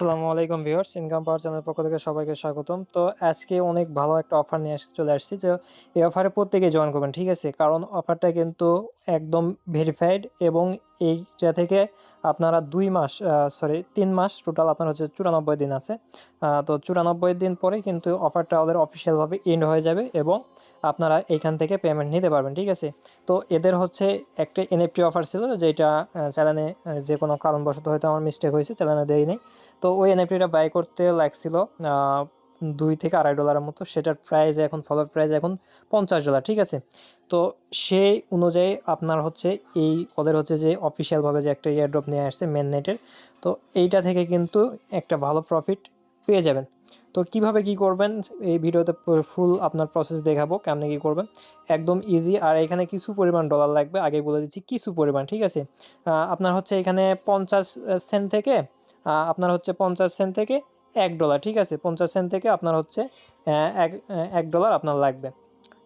আসসালামু আলাইকুম viewers income পাওয়ার channel পক্ষ থেকে সবাইকে স্বাগতম। তো আজকে অনেক ভালো একটা অফার নিয়ে আস- চলে আসছি যে এই অফারে প্রত্যেকে জয়েন করবেন, ঠিক আছে? কারণ অফারটা কিন্তু একদম ভেরিফাইড এবং এইটা থেকে আপনারা দুই মাস সরি তিন মাস টোটাল আপনার হচ্ছে চুরানব্বই দিন আছে। তো চুরানব্বই দিন পরে কিন্তু অফারটা ওদের অফিসিয়ালভাবে এন্ড হয়ে যাবে এবং আপনারা এইখান থেকে পেমেন্ট নিতে পারবেন, ঠিক আছে? তো এদের হচ্ছে একটা এনএফটি অফার ছিল যেটা চ্যানেলে যে কোনো কারণবশত হয়তো আমার মিস্টেক হয়েছে চ্যানেলে দেয়নি তো ওই এনএফটিটা বাই করতে লাগছিল দুই থেকে আড়াই ডলারের মতো। সেটার প্রাইস এখন ফলোর প্রাইস এখন পঞ্চাশ ডলার ঠিক আছে? তো সেই অনুযায়ী আপনার হচ্ছে এই, ওদের হচ্ছে যে অফিসিয়ালভাবে যে একটা ইয়ারড্রপ নিয়ে আসছে মেন নেটের তো এইটা থেকে কিন্তু একটা ভালো প্রফিট পেয়ে যাবেন। তো কীভাবে কি করবেন, এই ভিডিওতে ফুল আপনার প্রসেস দেখাবো কেমনে কি করবেন। একদম ইজি আর এখানে কিছু পরিমাণ ডলার লাগবে, আগে বলে দিচ্ছি কিছু পরিমাণ, ঠিক আছে? আপনার হচ্ছে এখানে পঞ্চাশ সেন্ট থেকে আপনার হচ্ছে পঞ্চাশ সেন্ট থেকে এক ডলার ঠিক আছে? পঞ্চাশ সেন্ট থেকে আপনার হচ্ছে এক এক ডলার আপনার লাগবে।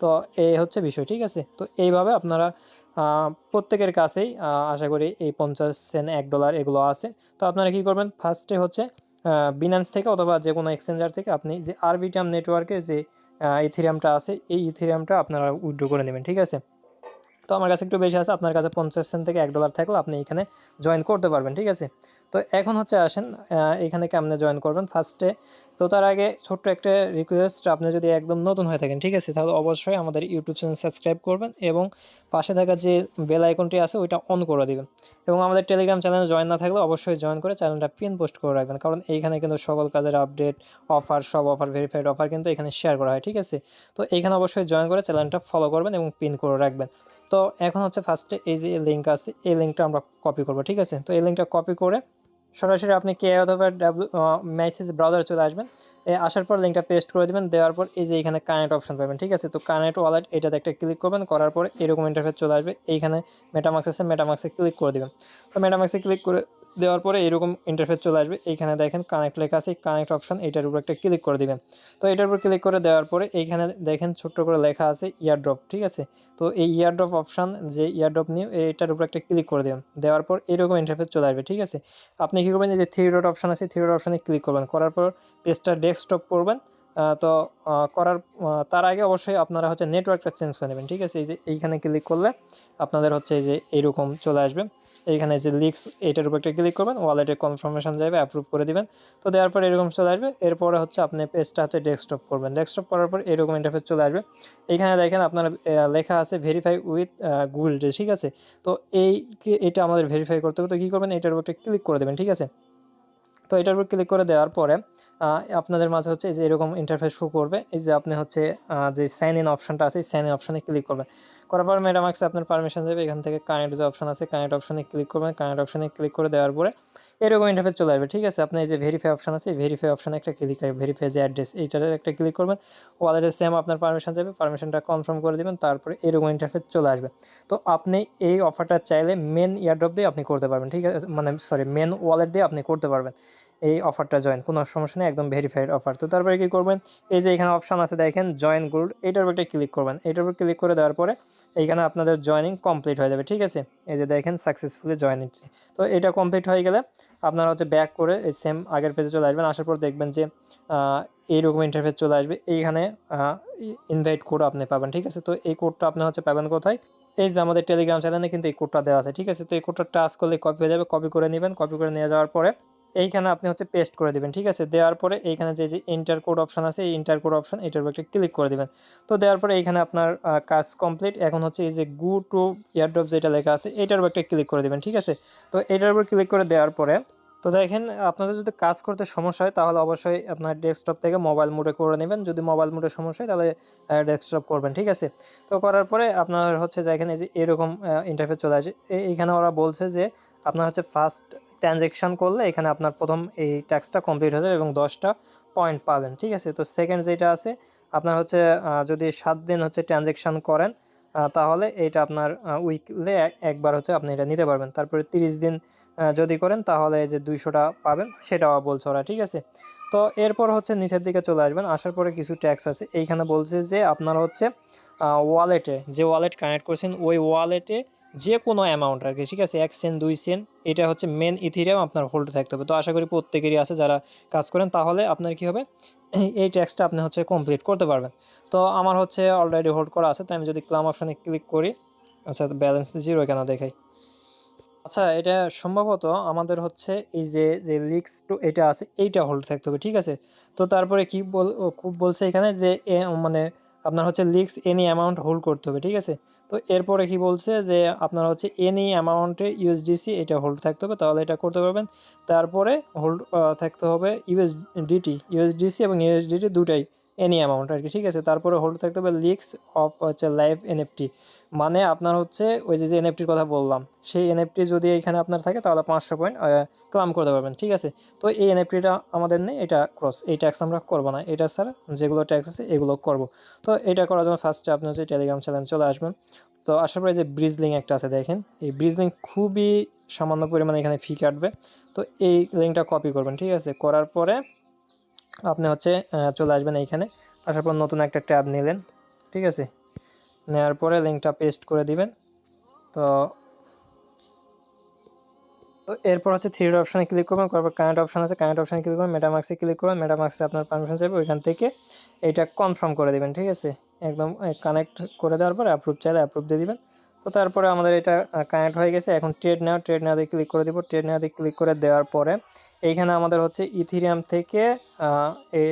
তো এই হচ্ছে বিষয়, ঠিক আছে? তো এইভাবে আপনারা প্রত্যেকের কাছেই আশা করি এই পঞ্চাশ সেন্ট এক ডলার এগুলো আছে। তো আপনারা কী করবেন ফার্স্টে হচ্ছে বিনান্স থেকে অথবা যে কোনো এক্সচেঞ্জার থেকে আপনি যে আরবিটাম নেটওয়ার্কের যে ইথিরিয়ামটা আছে, এই ইথিরিয়ামটা আপনারা উইড্রো করে নেবেন, ঠিক আছে? তো আমার কাছে একটু বেশি আছে, আপনার কাছে পঞ্চাশ সেন্ট থেকে এক ডলার থাকলে আপনি এখানে জয়েন করতে পারবেন, ঠিক আছে? তো এখন হচ্ছে আসেন এখানে কেমনে জয়েন করবেন? ফার্স্টে তো তার আগে ছোট্ট একটা রিকোয়েস্ট আপনি যদি একদম নতুন হয়ে থাকেন, ঠিক আছে? তাহলে অবশ্যই আমাদের ইউটিউব চ্যানেল সাবস্ক্রাইব করবেন এবং পাশে থাকা যে বেল আইকনটি আছে, ওইটা অন করে দিবেন। এবং আমাদের টেলিগ্রাম চ্যানেলে জয়েন না থাকলে অবশ্যই জয়েন করে চ্যানেলটা পিন পোস্ট করে রাখবেন। কারণ এইখানে কিন্তু সকল কাজের আপডেট অফার সব অফার ভেরিফাইড অফার কিন্তু এখানে শেয়ার করা হয়, ঠিক আছে? তো এইখানে অবশ্যই জয়েন করে চ্যানেলটা ফলো করবেন এবং পিন করে রাখবেন। তো এখন হচ্ছে ফার্স্টে এই যে লিঙ্ক আছে, এই লিঙ্কটা আমরা কপি করব, ঠিক আছে? তো এই লিঙ্কটা কপি করে সরাসরি আপনি কে অথবা ডাব্লু মেসেজ ব্রাউজারে চলে আসবেন। এ আসার পর লিঙ্কটা পেস্ট করে দেবেন। দেওয়ার পর এই যে এখানে কানেক্ট অপশন পাবেন, ঠিক আছে? তো কানেক্ট ওয়ালেট এটাতে একটা ক্লিক করবেন। করার পর এরকম ইন্টারফেস চলে আসবে। এইখানে মেটামাক্স আছে। মেটামাক্সে ক্লিক করে দেবেন। তো মেটামাক্সে ক্লিক করে দেওয়ার পরে এরকম ইন্টারফেস চলে আসবে। এইখানে দেখেন কানেক্ট লেখা আছে কানেক্ট অপশান এটার উপর একটা ক্লিক করে দিবেন। তো এটার উপর ক্লিক করে দেওয়ার পরে এইখানে দেখেন ছোট্ট করে লেখা আছে ইয়ারড্রপ ঠিক আছে? তো এই ইয়ারড্রপ অপশান যে ইয়ারড্রপ নিয়ে এটার উপর একটা ক্লিক করে দেবেন। দেওয়ার পর এরকম ইন্টারফেস চলে আসবে, ঠিক আছে? আপনি কী করবেন যে থ্রি ডট অপশন আছে থ্রি ডট অপশানে ক্লিক করবেন। করার পর পেজটা ডেস্কটপ করবেন। তো করার তার আগে অবশ্যই আপনারা হচ্ছে নেটওয়ার্কটা চেঞ্জ করে নেবেন, ঠিক আছে? এই যে এইখানে ক্লিক করলে আপনাদের হচ্ছে এই যে এইরকম চলে আসবে। এইখানে যে লিক্স এইটার উপর একটা ক্লিক করবেন ওয়ালেটে কনফার্মেশন যাবে অ্যাপ্রুভ করে দিবেন। তো দেওয়ার পর এরকম চলে আসবে, এরপরে হচ্ছে আপনি পেজটা হচ্ছে ডেস্কটপ করবেন। ডেস্কটপ করার পর এরকম ইন্টারফেস চলে আসবে। এইখানে দেখেন আপনার লেখা আছে ভেরিফাই উইথ গুগল ঠিক আছে? তো এই এটা আমাদের ভেরিফাই করতে হবে, তো কী করবেন? এটার উপর একটা ক্লিক করে দেবেন, ঠিক আছে? তো এটার উপর ক্লিক করে দেওয়ার পরে আপনাদের মাঝে হচ্ছে এই যে এরকম ইন্টারফেস শো করবে। এই যে আপনি হচ্ছে যে সাইন ইন অপশনটা আছে সাইন ইন অপশনে ক্লিক করবেন করার পর ম্যাডাম আপনার পারমিশন দেবে। এখান থেকে কানেক্ট যে অপশন আছে কানেক্ট অপশানে ক্লিক করবেন। কানেক্ট অপশানে ক্লিক করে দেওয়ার পরে এরকম ইন্টারফেস চলে আসবে, ঠিক আছে? আপনার এই যে ভেরিফাই অপশন আছে ভেরিফাই অপশনে একটা ক্লিক করবেন ভেরিফাই যে অ্যাড্রেস এইটাতে একটা ক্লিক করবেন ওয়ালেটের সেম আপনার পারমিশন যাবে পারমিশনটা কনফার্ম করে দেবেন, তারপরে এরকম ইন্টারফেস চলে আসবে। তো আপনি এই অফারটা চাইলে মেন ইয়ারড্রপ দিয়ে আপনি করতে পারবেন, ঠিক আছে? মানে সরি মেন ওয়ালেট দিয়ে আপনি করতে পারবেন এই অফারটা জয়েন কোনো সমস্যা নেই, একদম ভেরিফাইড অফার তো তারপরে কী করবেন? এই যে এখানে অপশান আছে, দেখেন জয়েন গোল্ড এইটার উপর একটা ক্লিক করবেন। এইটার উপর ক্লিক করে দেওয়ার পরে এইখানে আপনাদের জয়েনিং কমপ্লিট হয়ে যাবে, ঠিক আছে? এই যে দেখেন সাকসেসফুলি জয়েনিং তো এটা কমপ্লিট হয়ে গেলে আপনারা হচ্ছে ব্যাক করে এই সেম আগের পেজে চলে আসবেন। আসার পর দেখবেন যে এই এইরকম ইন্টারফেস চলে আসবে। এইখানে ইনভাইট কোড আপনি পাবেন, ঠিক আছে? তো এই কোডটা আপনি হচ্ছে পাবেন কোথায়? এই যে আমাদের টেলিগ্রাম চ্যানেলে কিন্তু এই কোডটা দেওয়া আছে, ঠিক আছে? তো এই কোডটা টাচ করলে কপি হয়ে যাবে। কপি করে নেবেন। কপি করে নিয়ে যাওয়ার পরে এইখানে আপনি হচ্ছে পেস্ট করে দিবেন, ঠিক আছে? দেওয়ার পরে এইখানে যে যে ইন্টার কোড অপশন আছে, এই ইন্টার কোড অপশন এটার উপর একটা ক্লিক করে দিবেন। তো দেওয়ার পরে এইখানে আপনার কাজ কমপ্লিট এখন হচ্ছে এই যে গু টু ইয়ারড্রপ যেটা লেখা আছে, এটার উপর একটা ক্লিক করে দেবেন, ঠিক আছে? তো এটার উপর ক্লিক করে দেওয়ার পরে, তো দেখেন, আপনাদের যদি কাজ করতে সমস্যা হয়, তাহলে অবশ্যই আপনার ডেস্কটপ থেকে মোবাইল মোডে করে নেবেন। যদি মোবাইল মোডে সমস্যা হয়, তাহলে ডেস্কটপ করবেন, ঠিক আছে? তো করার পরে আপনার হচ্ছে যে এখানে যে এরকম ইন্টারফেস চলে আসে। এইখানে ওরা বলছে যে, আপনার হচ্ছে ফার্স্ট ট্রানজেকশন করলে এখানে আপনার প্রথম এই ট্যাক্সটা কমপ্লিট হয়ে যাবে এবং দশটা পয়েন্ট পাবেন, ঠিক আছে? তো সেকেন্ড যেটা আছে, আপনার হচ্ছে যদি সাত দিন হচ্ছে ট্রানজেকশন করেন তাহলে এইটা আপনার উইকলে একবার হচ্ছে আপনি এটা নিতে পারবেন। তারপরে তিরিশ দিন যদি করেন, তাহলে যে দুইশোটা পাবেন, সেটাও বলছে ওরা, ঠিক আছে? তো এরপর হচ্ছে নিচের দিকে চলে আসবেন, আসার পরে কিছু ট্যাক্স আছে। এইখানে বলছে যে আপনার হচ্ছে ওয়ালেটে যে ওয়ালেট কানেক্ট করছেন, ওই ওয়ালেটে যে কোনো অ্যামাউন্ট আর কি, ঠিক আছে? এক সেন্ট দুই সেন্ট এটা হচ্ছে মেন ইথিরিয়াম আপনার হোল্ড থাকতে হবে। তো আশা করি প্রত্যেকেরই আছে যারা কাজ করেন, তাহলে আপনার কি হবে? এই ট্যাক্সটা আপনি হচ্ছে কমপ্লিট করতে পারবেন। তো আমার হচ্ছে অলরেডি হোল্ড করা আছে, তো আমি যদি ক্লাম অপশানে ক্লিক করি আচ্ছা ব্যালেন্স জিরো কেন দেখাই? আচ্ছা এটা সম্ভবত আমাদের হচ্ছে এই যে যে লিক্স টু এটা আছে, এইটা হোল্ড থাকতে হবে, ঠিক আছে? তো তারপরে কি বল বলছে এখানে যে মানে আপনার হচ্ছে লিক্স এনি অ্যামাউন্ট হোল্ড করতে হবে, ঠিক আছে? তো এরপরে কি বলছে যে আপনার হচ্ছে এনি অ্যামাউন্টে ইউএসডিসি এটা হোল্ড থাকতে হবে, তাহলে এটা করতে পারবেন। তারপরে হোল্ড থাকতে হবে ইউএসডিটি ইউএসডিসি এবং ইউএসডিটি দুটাই। এনি অ্যামাউন্ট আর কি ঠিক আছে? তারপরে হোল্ড থাকতে হবে লিক্স অফ হচ্ছে লাইভ এনএফটি মানে আপনার হচ্ছে, ওই যে যে এনএফটির কথা বললাম, সেই এনএফটি যদি এখানে আপনার থাকে, তাহলে পাঁচশো পয়েন্ট ক্লাম করতে পারবেন ঠিক আছে? তো এই এনএফটিটা আমাদের নেই, এটা ক্রস এই ট্যাক্স আমরা করব না, এটা স্যার যেগুলো ট্যাক্স আছে, এগুলো করব। তো এটা করার জন্য ফার্স্টে আপনি হচ্ছে টেলিগ্রাম চ্যানেল চলে আসবেন। তো আসার পরে যে ব্রিজলিং একটা আছে, দেখেন। এই ব্রিজলিং খুবই সামান্য পরিমাণে এখানে ফি কাটবে। তো এই লিঙ্কটা কপি করবেন, ঠিক আছে? করার পরে আপনি হচ্ছে চলে আসবেন এইখানে। আসার পর নতুন একটা ট্যাব নিলেন, ঠিক আছে? নেওয়ার পরে লিঙ্কটা পেস্ট করে দিবেন। তো এরপর হচ্ছে থ্রি অপশানে ক্লিক করবেন তারপর কারেন্ট অপশান আছে। কারেন্ট অপশানে ক্লিক করবেন মেটামাক্সে ক্লিক করবেন মেটামাক্সে আপনার পারমিশন চাইবে, ওইখান থেকে এটা কনফার্ম করে দিবেন, ঠিক আছে? একদম কানেক্ট করে দেওয়ার পরে অ্যাপ্রুভ চাইলে অ্যাপ্রুভ দিয়ে দিবেন। তো তারপরে আমাদের এটা কানেক্ট হয়ে গেছে। এখন ট্রেড নেওয়া ট্রেড নেওয়াতে ক্লিক করে দেবো। ট্রেড নেওয়াতে ক্লিক করে দেওয়ার পরে এইখানে আমাদের হচ্ছে ইথিরিয়াম থেকে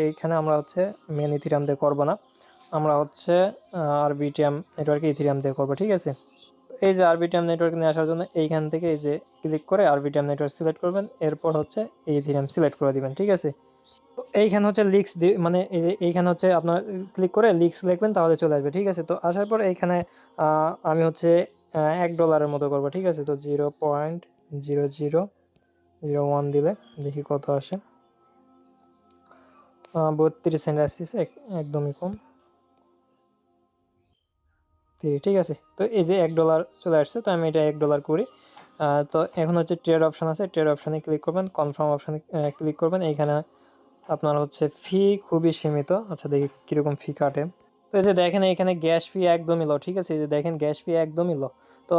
এইখানে আমরা হচ্ছে মেন ইথিরিয়াম দিয়ে করব না। আমরা হচ্ছে আরবিটিএম নেটওয়ার্কে ইথিরিয়াম দিয়ে করব, ঠিক আছে? এই যে আরবিটিএম নেটওয়ার্ক নিয়ে আসার জন্য এইখান থেকে এই যে ক্লিক করে আরবিটিএম নেটওয়ার্ক সিলেক্ট করবেন। এরপর হচ্ছে এই ইথিরিয়াম সিলেক্ট করে দিবেন, ঠিক আছে? এইখানে হচ্ছে লিক্স মানে এইখানে হচ্ছে আপনার ক্লিক করে লিক্স লিখবেন, তাহলে চলে আসবে, ঠিক আছে? তো আসার পর এইখানে আমি হচ্ছে এক ডলারের মতো করব, ঠিক আছে? তো zero point zero zero zero one দিলে দেখি কত আসে। বত্রিশ সেন্ট আসতেছে একদমই কম। ঠিক আছে? তো এই যে এক ডলার চলে আসছে, তো আমি এটা এক ডলার করি। তো এখন হচ্ছে ট্রেড অপশান আছে ট্রেড অপশানে ক্লিক করবেন কনফার্ম অপশানে ক্লিক করবেন। এইখানে আপনার হচ্ছে ফি খুবই সীমিত। আচ্ছা দেখি কীরকম ফি কাটে। তো এই যে দেখেন, এখানে গ্যাস ফি একদমই লো ঠিক আছে? এই যে দেখেন গ্যাস ফি একদমই লো তো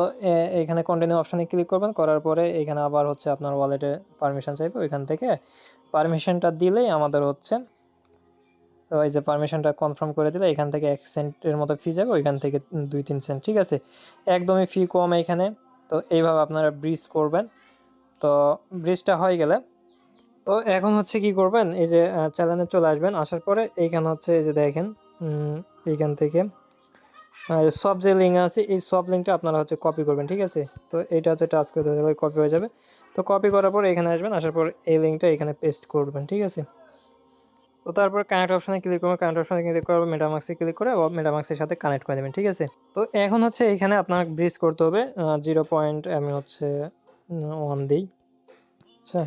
এখানে কন্টিনিউ অপশানে ক্লিক করবেন, করার পরে এখানে আবার হচ্ছে আপনার ওয়ালেটে পারমিশন চাইবে, ওইখান থেকে পারমিশনটা দিলেই আমাদের হচ্ছে এই যে পারমিশনটা কনফার্ম করে দিলে এখান থেকে এক সেন্টের মতো ফি যাবে, ওইখান থেকে দুই, তিন সেন্ট ঠিক আছে? একদমই ফি কম এখানে। তো এইভাবে আপনারা ব্রিজ করবেন। তো ব্রিজটা হয়ে গেলে তো এখন হচ্ছে কি করবেন? এই যে চ্যানেলে চলে আসবেন, আসার পরে এইখানে হচ্ছে এই যে দেখেন এইখান থেকে সব যে লিঙ্ক আছে, এই সব লিঙ্কটা আপনারা হচ্ছে কপি করবেন, ঠিক আছে? তো এইটা হচ্ছে টাচ করে দিলে কপি হয়ে যাবে। তো কপি করার পর এখানে আসবেন, আসার পর এই লিঙ্কটা এখানে পেস্ট করবেন, ঠিক আছে? তো তারপর কানেক্ট অপশানে ক্লিক করবেন কানেক্ট অপশানে ক্লিক করবেন মেটামাক্সে ক্লিক করে মেটামাক্সের সাথে কানেক্ট করে দেবেন ঠিক আছে? তো এখন হচ্ছে এখানে আপনার ব্রিজ করতে হবে জিরো পয়েন্ট আমি হচ্ছে ওয়ান দিই। আচ্ছা।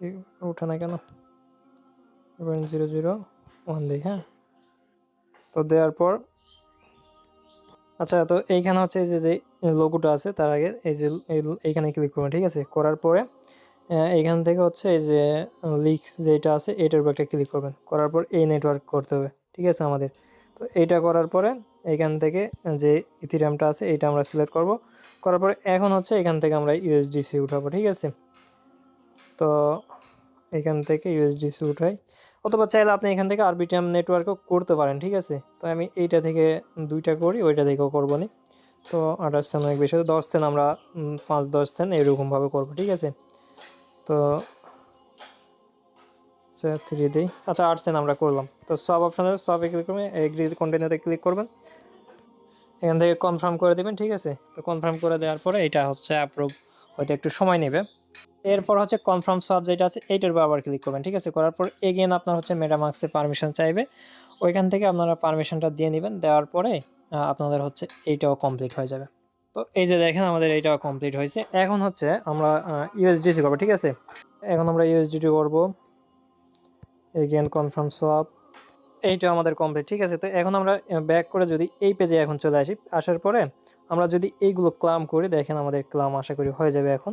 কি উঠে না কেন? পয়েন্ট জিরো জিরো ওয়ান দিই হ্যাঁ? তো দেওয়ার পর আচ্ছা তো এইখানে হচ্ছে এই যে যে লোগোটা আছে, তার আগে এই যে, এই- এইখানে ক্লিক করবেন, ঠিক আছে? করার পরে এইখান থেকে হচ্ছে এই যে লিক্স যেটা আছে, এটার উপর একটা ক্লিক করবেন। করার পর এই নেটওয়ার্ক করতে হবে, ঠিক আছে, আমাদের? তো এইটা করার পরে, এইখান থেকে যে ইথিরিয়ামটা আছে, এইটা আমরা সিলেক্ট করব। করার পরে এখন হচ্ছে এখান থেকে আমরা ইউএসডিসি উঠাবো, ঠিক আছে? তো এখান থেকে ইউএসডিসি উঠাই অথবা চাইলে আপনি এখান থেকে আরবিটিএম নেটওয়ার্কও করতে পারেন, ঠিক আছে? তো আমি এইটা থেকে দুইটা করি, ওইটা থেকেও করব নি। তো আঠাশ সেন অনেক বেশি দশ সেন আমরা পাঁচ দশ সেন এরকমভাবে করব, ঠিক আছে? তো আচ্ছা থ্রি দিই। আচ্ছা আট সেন আমরা করলাম। তো সব অপশানে সবে ক্লিক করবেন এগ্রি কন্টিনিউতে ক্লিক করবেন। এখান থেকে কনফার্ম করে দেবেন, ঠিক আছে? তো কনফার্ম করে দেওয়ার পরে এটা হচ্ছে অ্যাপ্রুভ হয়তো একটু সময় নেবে। এরপর হচ্ছে কনফার্ম সব যেটা আছে, এইটার উপর আবার ক্লিক করবেন, ঠিক আছে? করার পর এগেন আপনার হচ্ছে মেটামার্কসে পারমিশন চাইবে। ওইখান থেকে আপনারা পারমিশনটা দিয়ে নেবেন, দেওয়ার পরে আপনাদের হচ্ছে এইটাও কমপ্লিট হয়ে যাবে। তো এই যে দেখেন আমাদের এইটাও কমপ্লিট হয়েছে। এখন হচ্ছে আমরা ইউএসডিসি করব, ঠিক আছে? এখন আমরা ইউএসডিটি করব। এগেন কনফার্ম সব এইটা আমাদের কমপ্লিট ঠিক আছে? তো এখন আমরা ব্যাক করে যদি এই পেজে এখন চলে আসি, আসার পরে আমরা যদি এইগুলো ক্লাম করি, দেখেন আমাদের ক্লাম আশা করি হয়ে যাবে এখন।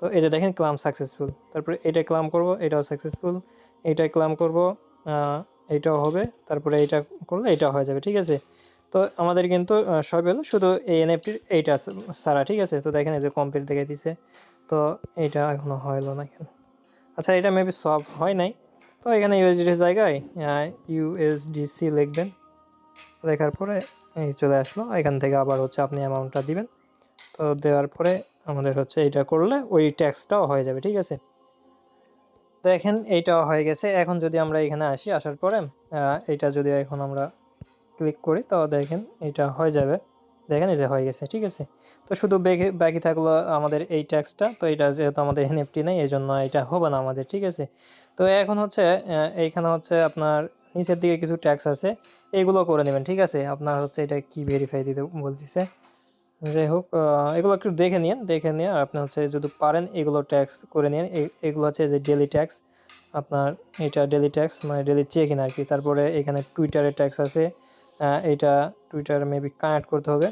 তো এই যে দেখেন ক্লাম সাকসেসফুল। তারপরে এটা ক্লাম করব, এটাও সাকসেসফুল। এইটা ক্লাম করব এটাও হবে, তারপরে এইটা করলে এটা হয়ে যাবে, ঠিক আছে? তো আমাদের কিন্তু সব হলো শুধু এই এনএফটির এইটা সারা, ঠিক আছে? তো দেখেন এই যে কমপ্লিট দেখে দিছে, তো এইটা এখনও হলো না কেন? আচ্ছা এটা মেবি সব হয় নাই। তো এখানে ইউএসডির জায়গায় ইউএসডিসি লিখবেন। লেখার পরে এই চলে আসলো, এখান থেকে আবার হচ্ছে আপনি অ্যামাউন্টটা দিবেন। তো দেওয়ার পরে আমাদের হচ্ছে এইটা করলে ওই ট্যাক্সটাও হয়ে যাবে, ঠিক আছে? দেখেন এইটাও হয়ে গেছে। এখন যদি আমরা এখানে আসি, আসার পরে এটা যদি এখন আমরা ক্লিক করি তো দেখেন এটা হয়ে যাবে। দেখেন এই যে হয়ে গেছে, ঠিক আছে? তো শুধু বাকি বাকি থাকল আমাদের এই ট্যাক্সটা তো এটা যেহেতু আমাদের এনএফটি নেই এই জন্য এটা হবে না আমাদের, ঠিক আছে? তো এখন হচ্ছে এইখানে হচ্ছে আপনার নিচের দিকে কিছু ট্যাক্স আছে এইগুলো করে নেবেন, ঠিক আছে? আপনার হচ্ছে এটা কি ভেরিফাই দিতে বলতেছে? যাই হোক এগুলো একটু দেখে নিন দেখে নিয়ে আপনি হচ্ছে যদি পারেন এগুলো ট্যাক্স করে নিন এগুলো হচ্ছে যে ডেলি ট্যাক্স আপনার এটা ডেলি ট্যাক্স মানে ডেলি চেক ইন আর কি। তারপরে এখানে টুইটারে ট্যাক্স আছে এটা টুইটার মেবি কানেক্ট করতে হবে।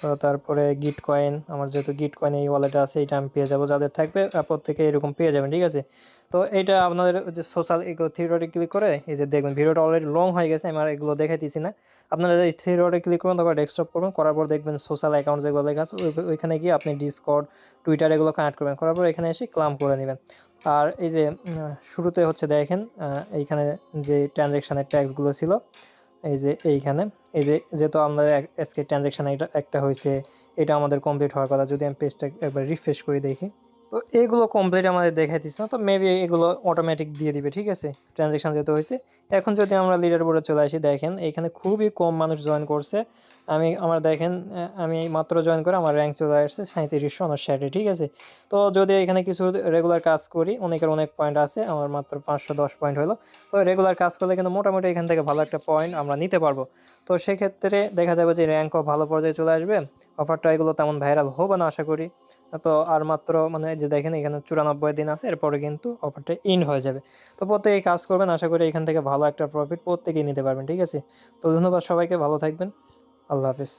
তো তারপরে গিট কয়েন আমার যেহেতু গিট কয়েন এই ওয়ালেটে আছে, এটা আমি পেয়ে যাব যাদের থাকবে প্রত্যেকে এরকম পেয়ে যাবেন, ঠিক আছে? তো এটা আপনাদের যে সোশ্যাল এগুলো থিওরিটি ক্লিক করে, এই যে দেখবেন ভিডিওটা অলরেডি লং হয়ে গেছে, আমি আর এগুলো দেখাইতেছি না। আপনারা এই থিওরিটি ক্লিক করবেন তারপর ডেস্কটপ করবেন, করার পর দেখবেন সোশ্যাল অ্যাকাউন্ট যেগুলো লেখা আছে ওইখানে গিয়ে আপনি ডিসকর্ড টুইটার এগুলো কানেক্ট করবেন, করার পর এখানে এসে ক্লাম করে নেবেন। আর এই যে শুরুতে হচ্ছে দেখেন এইখানে যে ট্রানজ্যাকশানের ট্যাক্সগুলো ছিল এই যে এইখানে। এই যে যেহেতু আমাদের আজকে ট্রানজ্যাকশান এটা একটা হয়েছে, এটা আমাদের কমপ্লিট হওয়ার কথা। যদি আমি পেজটা একবার রিফ্রেশ করে দেখি। তো এগুলো কমপ্লিট আমাদের দেখাইতেছে না, তো মেবি এগুলো অটোমেটিক দিয়ে দিবে, ঠিক আছে? ট্রানজ্যাকশান যেহেতু হয়েছে। এখন যদি আমরা লিডার বোর্ডে চলে আসি, দেখেন এখানে খুবই কম মানুষ জয়েন করছে। আমি আমার দেখেন আমি মাত্র জয়েন করে আমার র্যাঙ্ক চলে আসছে সাঁত্রিশশো ষাটে ঠিক আছে? তো যদি এখানে কিছু রেগুলার কাজ করি, অনেকের অনেক পয়েন্ট আছে, আমার মাত্র পাঁচশো দশ পয়েন্ট হলো। তো রেগুলার কাজ করলে কিন্তু মোটামুটি এখান থেকে ভালো একটা পয়েন্ট আমরা নিতে পারব। তো সেক্ষেত্রে দেখা যাবে যে র্যাঙ্কও ভালো পর্যায়ে চলে আসবে। অফারটা এগুলো তেমন ভাইরাল হবে না, আশা করি। তো আর মাত্র মানে যে দেখেন, এখানে চুরানব্বই দিন আছে, এরপরে কিন্তু অফারটা ইন হয়ে যাবে। তো প্রত্যেকেই কাজ করবেন, আশা করি এখান থেকে ভালো একটা প্রফিট প্রত্যেকেই নিতে পারবেন, ঠিক আছে? তো ধন্যবাদ সবাইকে, ভালো থাকবেন। আল্লাহ হাফিজ